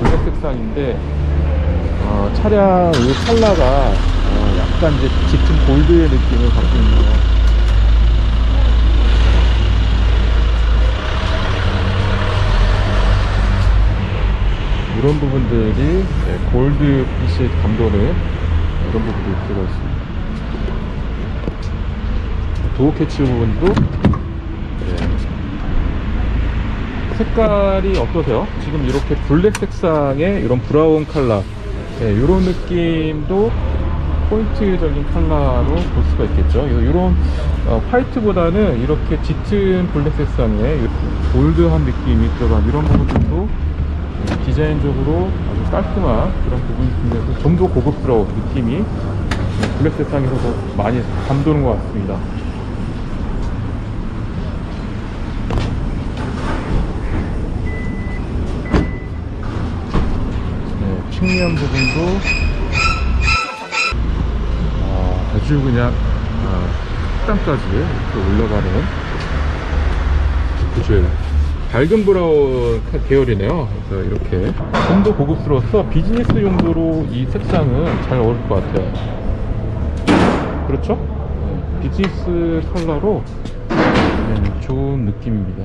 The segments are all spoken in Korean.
블랙 색상인데 어, 차량 이 컬러가 어, 약간 이제 짙은 골드의 느낌을 갖고 있네요. 이런 부분들이 네, 골드 빛이 감도는 이런 부분들이 들어가 있습니다. 도어 캐치 부분도 네. 색깔이 어떠세요? 지금 이렇게 블랙 색상의 이런 브라운 컬러 네, 이런 느낌도 포인트적인 컬러로 볼 수가 있겠죠. 이런 어, 화이트보다는 이렇게 짙은 블랙 색상의 골드한 느낌이 들어간 이런 부분들도 네, 디자인적으로 아주 깔끔한 그런 부분이 있으면서 좀 더 고급스러운 느낌이 네, 블랙 색상에서 더 많이 감도는 것 같습니다. 네, 측면 부분도 아, 아주 그냥 아, 식당까지 올라가는 구조예요. 밝은 브라운 카- 계열이네요. 그래서 이렇게 좀 더 고급스러워서 비즈니스 용도로 이 색상은 잘 어울릴 것 같아요. 그렇죠? 네, 비즈니스 컬러로 네, 좋은 느낌입니다.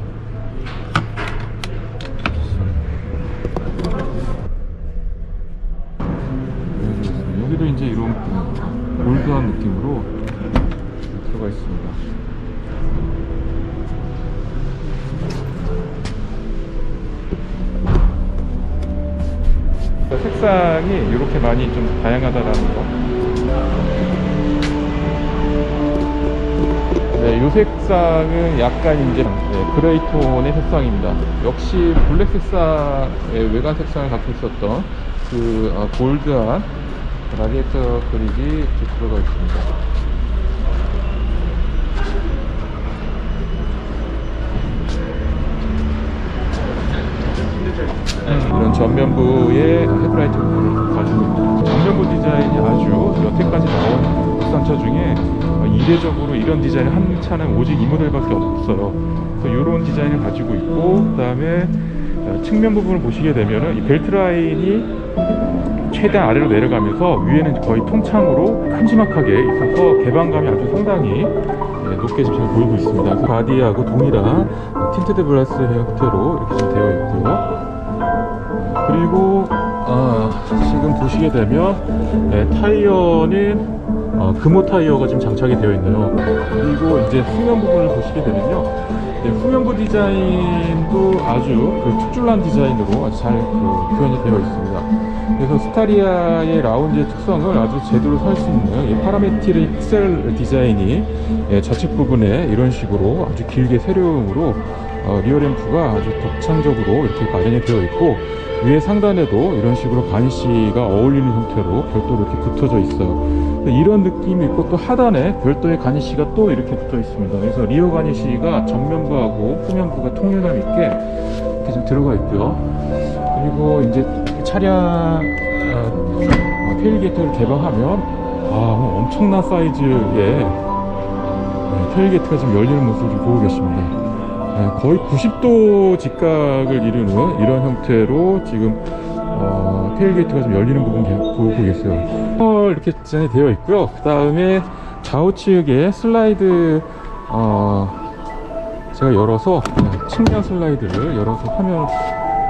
골드한 느낌으로 들어가 있습니다. 색상이 이렇게 많이 좀 다양하다라는 거. 네, 이 색상은 약간 이제 네, 그레이 톤의 색상입니다. 역시 블랙 색상의 외관 색상을 갖고 있었던 그 어, 골드한 라디에이터 그립이 이렇게 들어가 있습니다. 이런 전면부의 헤드라이트 부분을 있고 전면부 디자인이 아주 여태까지 나온 국산차 중에 이례적으로 이런 디자인을 한 차는 오직 이 모델밖에 없어요. 그래서 이런 디자인을 가지고 있고 그 다음에 측면 부분을 보시게 되면은 이 벨트 라인이 최대한 아래로 내려가면서 위에는 거의 통창으로 큼지막하게 있어서 개방감이 아주 상당히 예, 높게 지금 잘 보이고 있습니다. 바디하고 동일한 틴트드 블라스 형태로 이렇게 지금 되어 있고요. 그리고 아, 지금 보시게 되면 네, 타이어는 어, 금호 타이어가 지금 장착이 되어 있네요. 그리고 이제 후면 부분을 보시게 되면요. 네, 후면부 디자인도 아주 그 특출난 디자인으로 아주 잘 그, 표현이 되어 있습니다. 그래서 스타리아의 라운지의 특성을 아주 제대로 살 수 있는 이 파라메트릭 셀 디자인이 예, 좌측 부분에 이런 식으로 아주 길게 세련으로 어, 리어램프가 아주 독창적으로 이렇게 마련이 되어 있고 위에 상단에도 이런 식으로 가니쉬가 어울리는 형태로 별도로 이렇게 붙어져 있어요. 이런 느낌이 있고 또 하단에 별도의 가니쉬가 또 이렇게 붙어 있습니다. 그래서 리어 가니쉬가 전면부하고 후면부가 통일감 있게 이렇게 좀 들어가 있고요. 그리고 이제 차량 어, 어, 테일 게이트를 개방하면 아뭐 엄청난 사이즈의 네, 테일 게이트가 지금 열리는 모습을 좀 보고 계십니다. 네, 거의 90도 직각을 이루는 이런 형태로 지금 어, 테일게이트가 좀 열리는 부분 게- 보고 계세요. 어, 이렇게 디자인이 되어 있고요. 그 다음에 좌우측에 슬라이드 어, 제가 열어서 네, 측면 슬라이드를 열어서 화면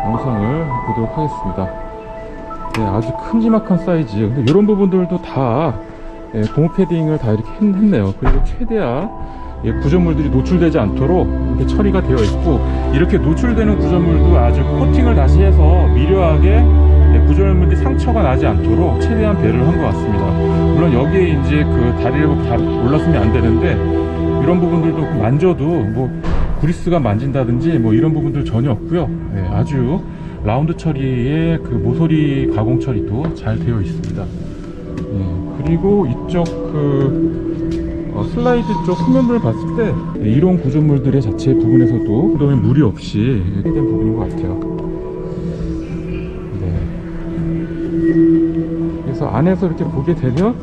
영상을 보도록 하겠습니다. 네, 아주 큼지막한 사이즈. 근데 이런 부분들도 다 예, 고무 패딩을 다 이렇게 했, 네요 그리고 최대한 예, 구조물들이 노출되지 않도록 이렇게 처리가 되어 있고 이렇게 노출되는 구조물도 아주 코팅을 다시 해서 미려하게 예, 구조물들이 상처가 나지 않도록 최대한 배려를 한 것 같습니다. 물론 여기에 이제 그 다리를 다 올랐으면 안 되는데 이런 부분들도 만져도 뭐 구리스가 만진다든지 뭐 이런 부분들 전혀 없고요. 예, 아주 라운드 처리의 그 모서리 가공 처리도 잘 되어 있습니다. 예, 그리고 이쪽 그 어, 슬라이드 쪽 후면부를 봤을 때 예, 이런 구조물들의 자체 부분에서도 그동안 무리 없이 해된 부분인 것 같아요. 안에서 이렇게 보게 되면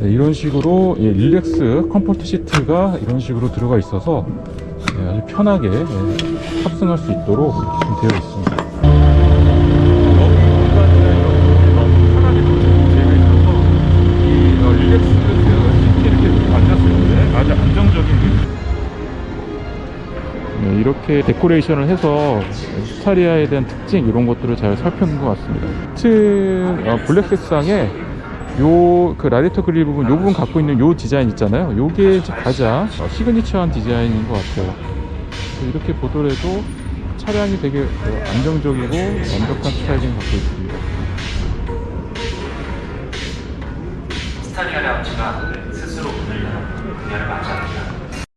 네, 이런 식으로 예, 릴렉스 컴포트 시트가 이런 식으로 들어가 있어서 예, 아주 편하게 예, 탑승할 수 있도록 이렇게 좀 되어 있습니다. 이렇게 데코레이션을 해서 스타리아에 대한 특징 이런 것들을 잘 살펴본 것 같습니다. 튼 어, 블랙 색상에 요 그 라디터 그릴 부분 요 부분 갖고 있는 요 디자인 있잖아요. 요게 가장 어, 시그니처한 디자인인 것 같아요. 이렇게 보더라도 차량이 되게 어, 안정적이고 완벽한 스타일링 갖고 있습니다. 스타리아 라운지가 스스로 문을 열어 그녀를 맞이합니다.